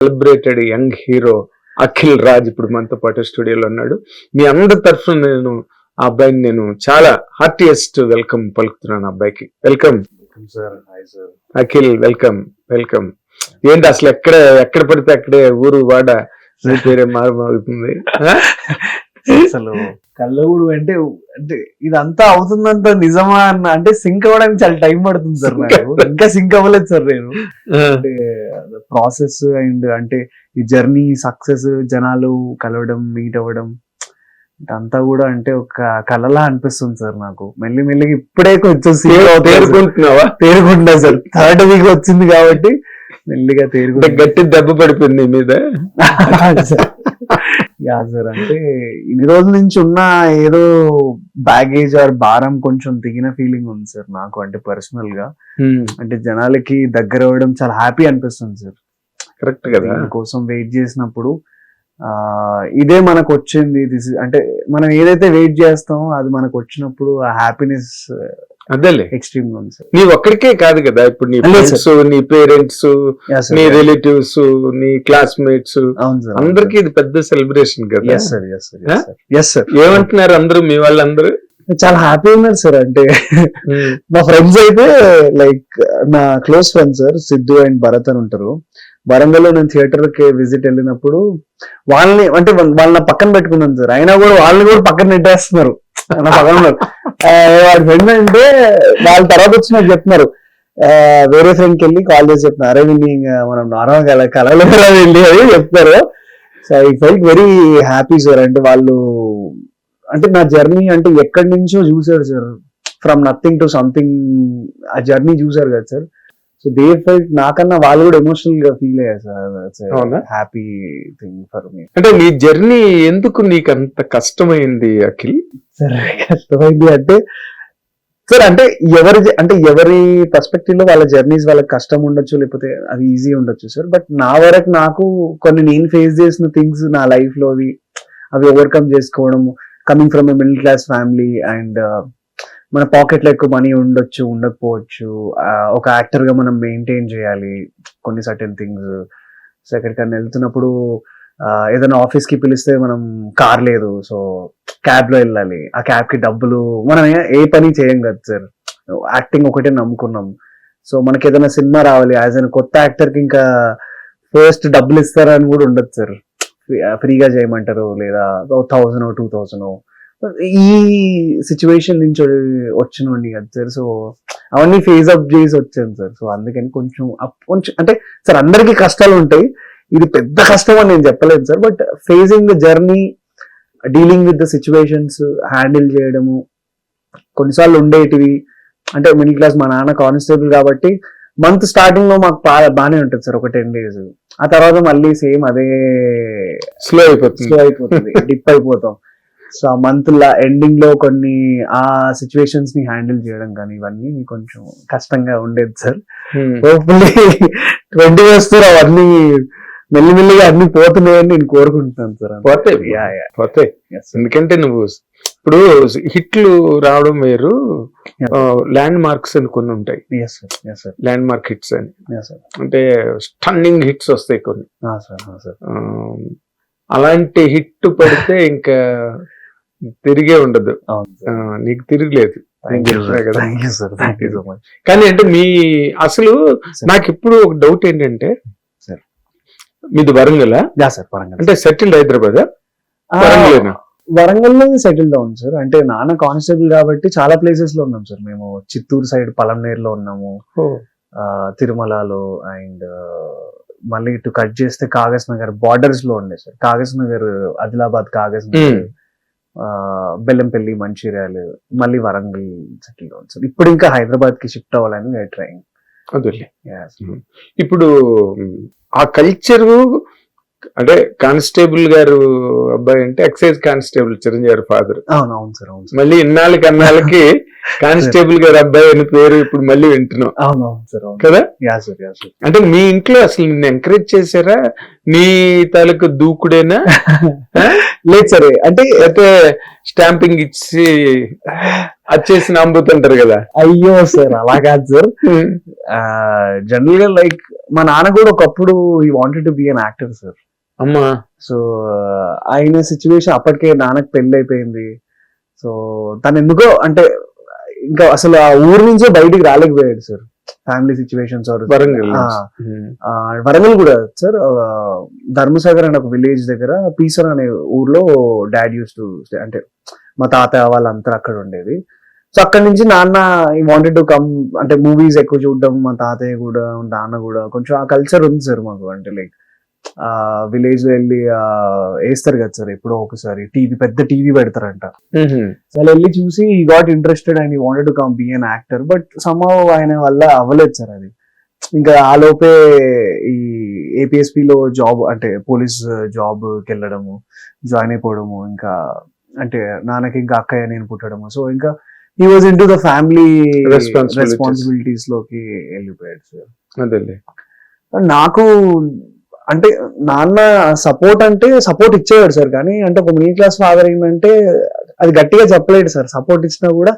Celebrated young hero Akhil Raj ఇప్పుడు మనతో పాటు స్టూడియోలో ఉన్నాడు. మీ అందరి తరఫున నేను ఆ అబ్బాయిని నేను చాలా హార్టియెస్ట్ వెల్కమ్ పలుకుతున్నాను అబ్బాయికి. వెల్కమ్ అఖిల్ వెల్కమ్ వెల్కమ్ ఏంటి అసలు ఎక్కడ ఎక్కడ పడితే అక్కడే ఊరు వాడ నీ పేరే మారుమోగుతుంది ఆ? అసలు కళ్ళగుడు అంటే అంటే ఇదంతా అవుతుందంత నిజమా అన్న అంటే సింక్ అవ్వడానికి చాలా టైం పడుతుంది సార్ నాకు. ఇంకా సింక్ అవ్వలేదు సార్ నేను. అంటే ప్రాసెస్ అండ్ అంటే ఈ జర్నీ సక్సెస్ జనాలు కలవడం మీట్ అవ్వడం అంతా కూడా అంటే ఒక కలలా అనిపిస్తుంది సార్ నాకు. మెల్లి మెల్లిగా ఇప్పుడే కొంచెం పేరు- అవుతుంది సార్. థర్డ్ వీక్ వచ్చింది కాబట్టి మెల్లిగా తేరుకుంటా గట్టి దెబ్బ పడిపోయింది మీద. సార్ అంటే ఇన్ని రోజుల నుంచి ఉన్న ఏదో బ్యాగేజ్ ఆర్ భారం కొంచెం దిగిన ఫీలింగ్ ఉంది సార్ నాకు అంటే పర్సనల్గా. ఉమ్, అంటే జనాలకి దగ్గర అవ్వడం చాలా హ్యాపీ అనిపిస్తుంది సార్. కరెక్ట్ కదా. కోసం వెయిట్ చేసినప్పుడు ఆ ఇదే మనకు వచ్చింది దిస్ అంటే మనం ఏదైతే వెయిట్ చేస్తామో అది మనకు వచ్చినప్పుడు ఆ హ్యాపీనెస్ అదేలే. ఎక్స్ట్రీమ్గా ఉంది సార్ నీ ఒక్కడికే కాదు కదా ఇప్పుడు నీ ఫ్రెండ్స్ నీ పేరెంట్స్. నీ రిలేటివ్స్ నీ క్లాస్మేట్స్ అందరికి ఇది పెద్ద సెలబ్రేషన్ కదా. Yes sir yes sir Huh? Yes sir. ఏమంటున్నారు అందరూ మీ వాళ్ళందరూ? చాలా హ్యాపీ ఉన్నారు సార్ అంటే మా ఫ్రెండ్స్ అయితే లైక్ నా close friends sir Siddhu and Bharat అని ఉంటారు. వరంగల్లో నేను థియేటర్కి విజిట్ వెళ్ళినప్పుడు వాళ్ళని అంటే వాళ్ళ- వాళ్ళని పక్కన పెట్టుకున్నాను సార్. అయినా కూడా వాళ్ళని కూడా పక్కన నెట్టేస్తున్నారు. నా పక్కన ఉన్నారు ఆ, వాళ్ళ ఫ్రెండ్ అంటే వాళ్ళ తర్వాత వచ్చి నాకు చెప్తున్నారు. వేరే ఫ్రెండ్కి వెళ్ళి కాల్ చేసి చెప్తున్నారు. అరే మనం నార్మల్ కల కలలో వెళ్ళి అని చెప్తారు so I felt very happy sir అంటే వాళ్ళు అంటే నా జర్నీ అంటే ఎక్కడి నుంచో చూసారు sir from nothing to something ఆ జర్నీ చూసారు కదా సార్ సో దే ఫెల్ట్ నాకన్నా వాళ్ళు కూడా ఎమోషనల్గా ఫీల్ అయ్యారు? Sir happy thing for me అంటే నీ జర్నీ ఎందుకు నీకు అంత కష్టమైంది అఖిల్? సార్ కష్టమైంది అంటే సార్ అంటే ఎవరి అంటే ఎవరి పర్స్పెక్టివ్లో వాళ్ళ జర్నీస్ వాళ్ళకి కష్టం ఉండొచ్చు లేకపోతే అవి ఈజీ ఉండొచ్చు సార్ బట్ నా వరకు నాకు కొన్ని నేను ఫేస్ చేసిన థింగ్స్ నా లైఫ్లో అవి అవి ఓవర్కమ్ చేసుకోవడం coming from a middle class family and మన పాకెట్లో ఎక్కువ మనీ ఉండొచ్చు ఉండకపోవచ్చు ఒక యాక్టర్గా మనం మెయింటైన్ చేయాలి కొన్ని సర్టెన్ థింగ్స్ సో ఎక్కడికైనా వెళ్తున్నప్పుడు ఏదైనా ఆఫీస్కి పిలిస్తే మనం కార్ లేదు సో క్యాబ్లో వెళ్ళాలి. ఆ క్యాబ్కి డబ్బులు మనం ఏ- పని చేయం కదా సార్. యాక్టింగ్ ఒకటే నమ్ముకున్నాం. సో మనకి ఏదైనా సినిమా రావాలి యాజ్ అన్ కొత్త యాక్టర్కి ఇంకా ఫస్ట్ డబ్బులు ఇస్తారా అని కూడా ఉండదు సార్. ఫ్రీగా చేయమంటారు లేదా థౌసండ్ టూ థౌసండ్ ఈ సిచ్యువేషన్ నుంచి వచ్చినండి కదా సార్. సో అవన్నీ ఫేస్ అప్ చేసి వచ్చాను సార్. సో అందుకని కొంచెం కొంచెం అంటే సార్ అందరికీ కష్టాలు ఉంటాయి ఇది పెద్ద కష్టం అని నేను చెప్పలేను sir but facing the journey dealing with the situations handle చేయడము కొన్నిసార్లు ఉండేటివి అంటే మిడిల్ క్లాస్ మా నాన్న కానిస్టేబుల్ కాబట్టి మంత్ స్టార్టింగ్లో మాకు బాగానే ఉంటుంది సార్ ఒక టెన్ డేస్ ఆ తర్వాత మళ్ళీ సేమ్ అదే స్లో అయిపోతుంది. స్లో అయిపోతుంది డిప్ అయిపోతాం. సో ఆ మంత్ ఎండింగ్లో కొన్ని ఆ సిచ్యువేషన్స్ని హ్యాండిల్ చేయడం కానీ ఇవన్నీ కొంచెం కష్టంగా ఉండేది సార్. హోప్ఫుల్లీ ట్వంటీ వస్తారు అవన్నీ మెల్లిమెల్లిగా అన్ని పోతున్నాయని నేను కోరుకుంటున్నాను సార్ పోతాయి. పోతాయి. ఎందుకంటే నువ్వు ఇప్పుడు హిట్లు రావడం వేరు ల్యాండ్ మార్క్స్ అని కొన్ని ఉంటాయి. ల్యాండ్ మార్క్ హిట్స్ అని. అంటే స్టన్నింగ్ హిట్స్ వస్తాయి కొన్ని. సార్ ఆ, అలాంటి హిట్ పడితే ఇంకా తిరిగే ఉండదు. నీకు తిరగలేదు. కానీ అంటే మీ అసలు. నాకు ఇప్పుడు ఒక డౌట్ ఏంటంటే. మీది వరంగల్ యా సార్ వరంగల్. అంటే సెటిల్డ్ హైదరాబాద్ వరంగల్లో సెటిల్ డౌన్ సార్. అంటే నాన్న కానిస్టేబుల్ కాబట్టి చాలా ప్లేసెస్లో ఉన్నాం సార్ మేము. చిత్తూరు సైడ్ పలంనేర్లో ఉన్నాము తిరుమలలో అండ్ మళ్ళీ ఇటు కట్ చేస్తే కాగజ్ నగర్ బార్డర్స్లో ఉండే sir. Kagaznagar Adilabad Kagaznagar Bellampalli Mancherial మళ్ళీ వరంగల్ సెటిల్ డౌన్ సార్. ఇప్పుడు ఇంకా హైదరాబాద్కి షిఫ్ట్ అవ్వాలని ట్రైంగ్ అదే ఇప్పుడు ఆ కల్చర్ అంటే కానిస్టేబుల్ గారు అబ్బాయి అంటే ఎక్సైజ్ కానిస్టేబుల్ చిరంజీవి గారి ఫాదర్ అవును అవును సార్. అవును మళ్ళీ ఇన్నాళ్ళకి అన్నాళ్ళకి కానిస్టేబుల్ గారి అబ్బాయి అని పేరు ఇప్పుడు మళ్ళీ వింటున్నాం. అవును. అవును సార్ కదా అంటే మీ ఇంట్లో అసలు నిన్ను ఎంకరేజ్ చేశారా? నీ తాలూకు దూకుడేనా? లేదు సార్ అంటే లేకపోతే స్టాంపింగ్ ఇచ్చి వచ్చేసి నమ్ముతుంటారు కదా. అయ్యో సార్ అలా కాదు సార్. జనరల్గా లైక్ మా నాన్న కూడా ఒకప్పుడు he wanted to be an actor sir అమ్మా. సో ఆయన సిచ్యువేషన్ అప్పటికే నాన్నకి పెళ్ళి అయిపోయింది. సో తను ఎందుకో అంటే ఇంకా అసలు ఆ ఊరు నుంచే బయటికి రాలేకపోయాడు sir family situations Warangal. Warangal కూడా సార్ ధర్మసాగర్ అనే ఒక విలేజ్ దగ్గర పీసర్ అనే ఊర్లో డాడ్ యూస్ టు అంటే మా తాత వాళ్ళంతా అక్కడ ఉండేది. సో అక్కడ నుంచి నాన్న ఈ వాంటెడ్ టు కమ్ అంటే మూవీస్ ఎక్కువ చూడడం మా తాతయ్య కూడా నాన్న కూడా కొంచెం ఆ కల్చర్ ఉంది సార్ మాకు. అంటే లైక్ ఆ విలేజ్లో వెళ్ళి ఆ, వేస్తారు కదా సార్ ఎప్పుడో ఒకసారి. టీవీ పెద్ద టీవీ పెడతారంట. అలా వెళ్ళి చూసి he got interested and he wanted to come be an actor but somehow ఆయన వల్ల అవ్వలేదు సార్ అది. ఇంకా ఆ లోపే ఈ APSP లో జాబ్ అంటే పోలీస్ జాబ్కి వెళ్ళడము జాయిన్ అయిపోవడము ఇంకా అంటే నాన్నకి ఇంకా అక్కయ్య నేను పుట్టడము. సో ఇంకా ఈ was in to the family. రెస్పాన్సిబిలిటీస్లోకి వెళ్ళిపోయాడు సార్ అదేలే. నాకు అంటే నాన్న సపోర్ట్ అంటే సపోర్ట్ ఇచ్చేవాడు సార్ కానీ అంటే ఒక మిడిల్ క్లాస్ ఫాదర్ ఏంటంటే అది గట్టిగా చెప్పలేడు సార్ సపోర్ట్ ఇచ్చినా కూడా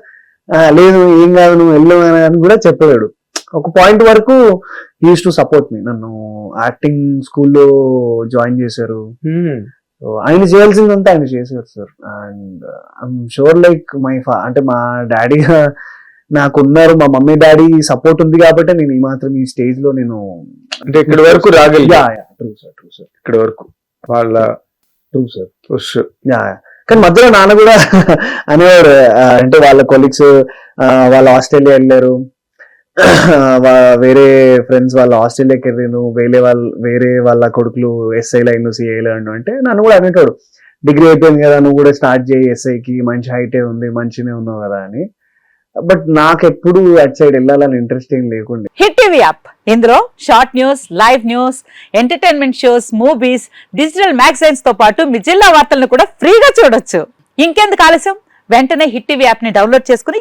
"ఆ, లేదు ఏం కాదు నువ్వు వెళ్ళు అని కూడా చెప్పలేడు. ఒక పాయింట్ వరకు యూస్ టు సపోర్ట్ మీ నన్ను యాక్టింగ్ స్కూల్లో జాయిన్ చేశారు. ఉమ్. సో ఆయన చేయాల్సిందంతా ఆయన చేశారు sir and I'm sure like my ఫా అంటే మా డాడీ నాకు ఉన్నారు మా మమ్మీ డాడీ సపోర్ట్ ఉంది కాబట్టి నేను ఈ మాత్రం ఈ స్టేజ్లో నేను అంటే ఇక్కడి వరకు రాగలిగా ట్రూ సార్ ట్రూ సార్ ఇక్కడి వరకు. వాళ్ళ ట్రూ సార్ పుష్ యా కానీ మధ్యలో నాన్న కూడా అనేవాడు ఆ, అంటే వాళ్ళ కొలీగ్స్ వాళ్ళ ఆస్ట్రేలియా వెళ్ళారు. వేరే ఫ్రెండ్స్ వాళ్ళ ఆస్ట్రేలియాకి వెళ్ళాను వేరే వాళ్ళ వేరే వాళ్ళ కొడుకులు ఎస్ఐ లైన్ సిఐ లైన్ అంటే నన్ను కూడా అనేటాడు డిగ్రీ అయిపోయింది కదా నువ్వు కూడా స్టార్ట్ చేయి ఎస్ఐకి మంచి హైటే ఉంది మంచినే ఉన్నావు కదా అని. బట్ నాకు ఎప్పుడు అటు సైడ్ వెళ్ళాలని ఇంట్రెస్ట్ ఏం లేకుండే. Hit TV app. ఇందులో short news live news entertainment shows movies digital మ్యాగజైన్స్తో పాటు మీ జిల్లా వార్తలను కూడా ఫ్రీగా చూడొచ్చు. ఇంకెందుకు ఆలస్యం? వెంటనే హిట్ టీవీ యాప్ని డౌన్లోడ్ చేసుకుని